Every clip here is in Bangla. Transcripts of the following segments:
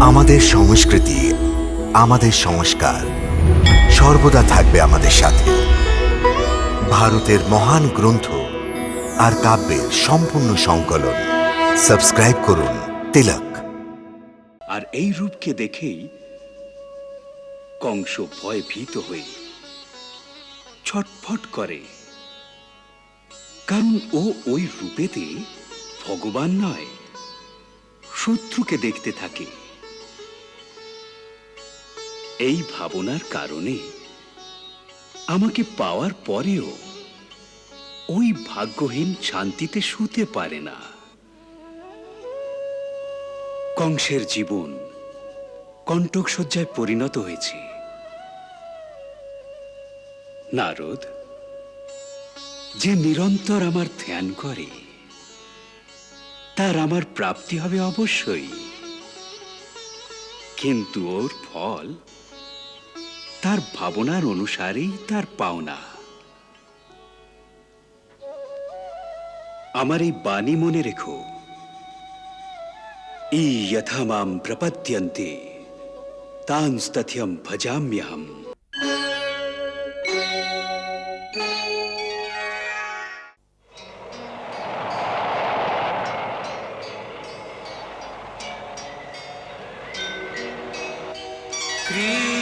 আমাদের সংস্কৃতি, আমাদের সংস্কার সর্বদা থাকবে আমাদের সাথে। ভারতের মহান গ্রন্থ আর কাব্যের সম্পূর্ণ সংকলন। সাবস্ক্রাইব করুন তিলক। আর এই রূপকে দেখেই কংস ভয় ভীত হয়ে ছটফট করে। কারণ ও ওই রূপেতে ভগবান নয়, শত্রুকে দেখতে থাকে। এই ভাবনার কারণে আমাকে পাওয়ার পরেও ওই ভাগ্যহীন শান্তিতে শুতে পারে না। কংসের জীবন কণ্টক শয্যায় পরিণত হয়েছে। নারদ, যে নিরন্তর আমার ধ্যান করে, তার আমার প্রাপ্তি হবে অবশ্যই। কিন্তু ওর ফল তার ভাবনার অনুসারেই তার পাওনা আমার এই বাণী মনে রেখো ইথামাম ইথমাম প্রপদ্যন্তে তাঁস্তথ্যম ভজাম্যহম Yeah.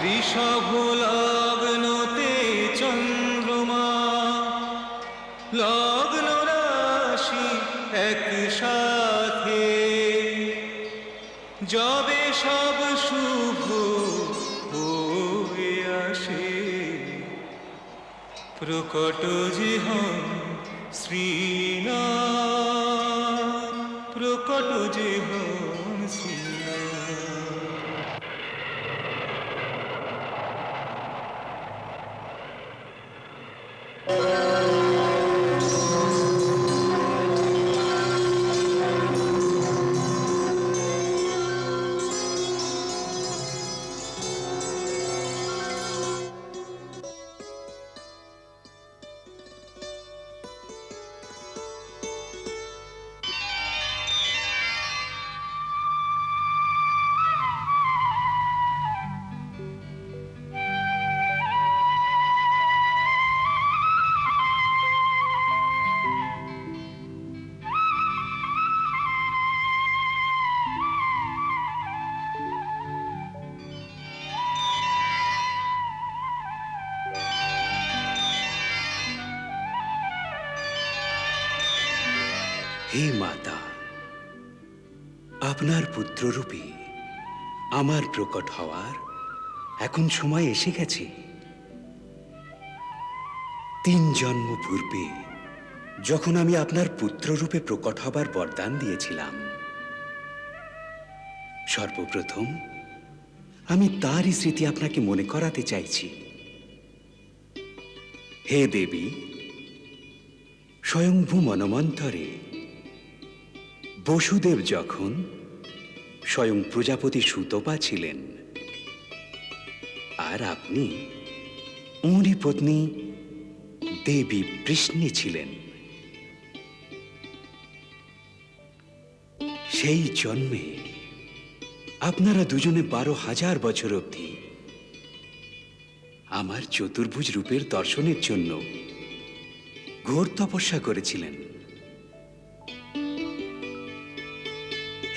বৃষভ লগ্নতে চন্দ্রমা। লগ্ন রাশি একসাথে। যবে সব শুভ হয়ে আসে। প্রকট যে হন শ্রীনাথ, প্রকট যে হে মাতা, আপনার পুত্ররূপে আমার প্রকট হওয়ার এখন সময় এসে গেছে। তিন জন্ম পূর্বে যখন আমি আপনার পুত্ররূপে প্রকট হবার বরদান দিয়েছিলাম, সর্বপ্রথম আমি তারই স্মৃতি আপনাকে মনে করাতে চাইছি। হে দেবী স্বয়ংভূ মনমন্তরে বসুদেব যখন স্বয়ং প্রজাপতি সুতপা ছিলেন, আর আপনি ওঁরই পত্নী দেবী বৃষ্ণি ছিলেন, সেই জন্মে আপনারা দুজনে বারো হাজার বছর অবধি আমার চতুর্ভুজ রূপের দর্শনের জন্য ঘোর তপস্যা করেছিলেন।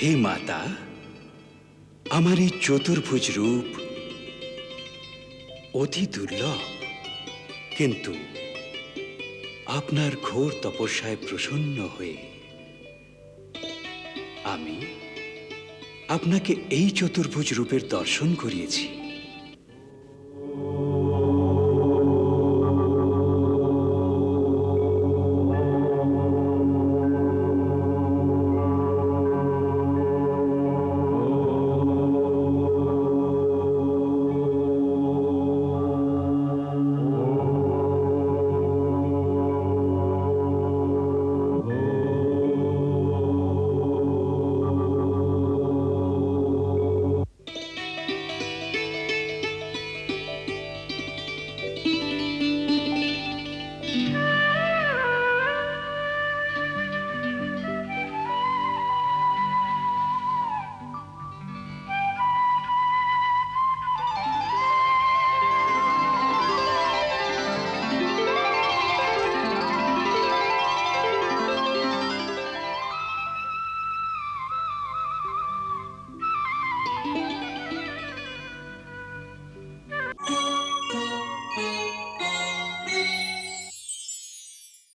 হে মাতা, আমার এই চতুর্ভুজ রূপ অতি দুর্লভ। কিন্তু আপনার ঘোর তপস্যায় প্রসন্ন হয়ে আমি আপনাকে এই চতুর্ভুজ রূপের দর্শন করিয়েছি।